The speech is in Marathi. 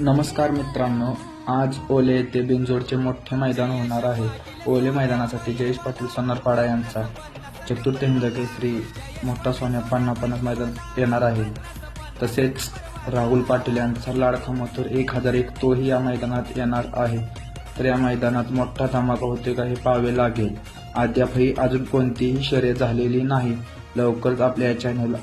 नमस्कार मित्रांनो आज ओले येथे बिनजोडचे मोठे मैदान होणार आहे. ओले मैदानासाठी जयेश पाटील सोनारपाडा यांचा चतुर्थ हिंद मोठा सोन्या पन्नास पन्नास मैदान येणार आहे. तसेच राहुल पाटील यांचा लाडका मथुर एक हजार एक तोही या मैदानात येणार आहे. तर या मैदानात मोठा धमाका होते का हे पाहावे लागेल. अद्यापही अजून कोणतीही शर्यत झालेली नाही. लवकरच आपल्या या चॅनल